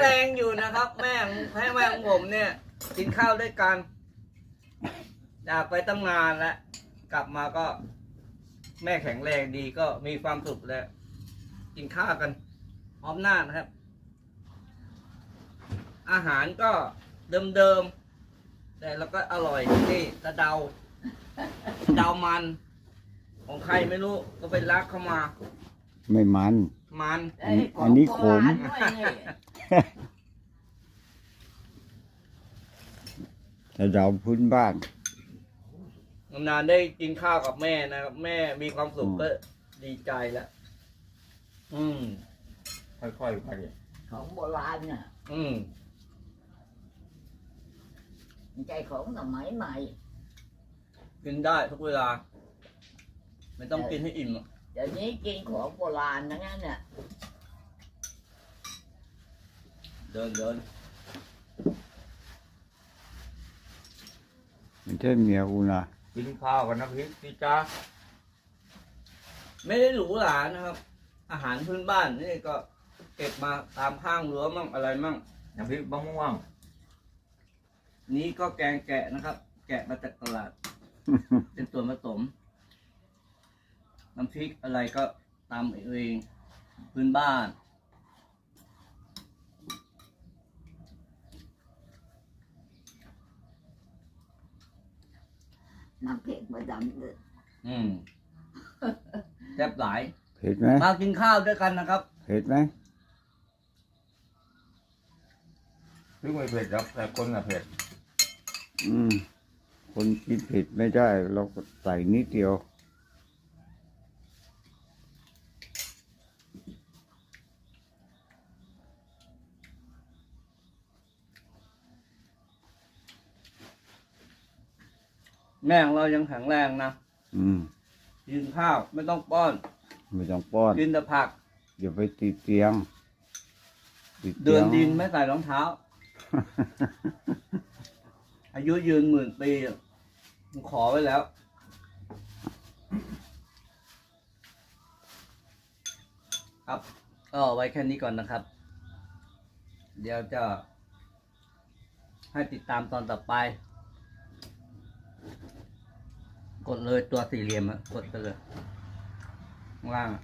แรงอยู่นะครับ แม่ของแม่แม่ของผมเนี่ย กินข้าวด้วยกันจากไปตั้งนานแล้วกลับมาก็ แม่แข็งแรงดีก็มีความสุขแล้ว กินข้าวกันพร้อมหน้านะครับ อาหารก็เดิมๆแต่แล้วก็อร่อยนี่ตะเดาเดามัน ของใครไม่รู้ก็ไปรักเข้ามา ไม่มัน มันเอ้ยอันนี้ขมของโบราณด้วยนี่ แต่เราพื้นบ้าน นานๆได้กินข้าวกับแม่นะครับ แม่มีความสุขอืมก็ดีใจแล้วอืม ค่อยๆไปของโบราณน่ะอืม ไม่ใช่ของสมัยใหม่ กินได้ทุกเวลา ไม่ต้องกินให้อิ่มหรอก เดี๋ยวนี้กินของโบราณทั้งนั้นน่ะ เดิ นเดินไม่ใช่เมียกูนะกินข้าวกันนะพี่พี่จ้าไม่ได้หรูหรานะครับ อาหารพื้นบ้านนี่ก็เก็บมาตามข้างรั้วมั่งอะไรมั่ง น้ำพริกมะม่วง นี้ก็แกงแกะนะครับ แกะมาจากตลาด เป็นส่วนผสมน้ำพริกอะไรก็ตามเองพื้นบ้าน น้ำพริกมาดำเลยอืมแซ่บหลาย เผ็ดไหมมากินข้าวด้วยกันนะครับ เผ็ดไหมพริกไม่เผ็ดหรอกแต่คนอะเผ็ดอืม คนกินเผ็ดไม่ได้ เราก็ใส่นิดเดียว แม่ของเรายังแข็งแรงนะอืมกินข้าวไม่ต้องป้อน ไม่ต้องป้อนกินแต่ผักอย่าไปติดเตียงติดเดิตียนงดินไม่ใส่รองเท้า อายุยืนหมื่นปีอะผมขอไว้แล้ว ครับก็ไว้แค่นี้ก่อนนะครับ เดี๋ยวจะให้ติดตามตอนต่อไป กดเลยตัวสี่เหลี่ยมอะกดไปเลยล่างอะ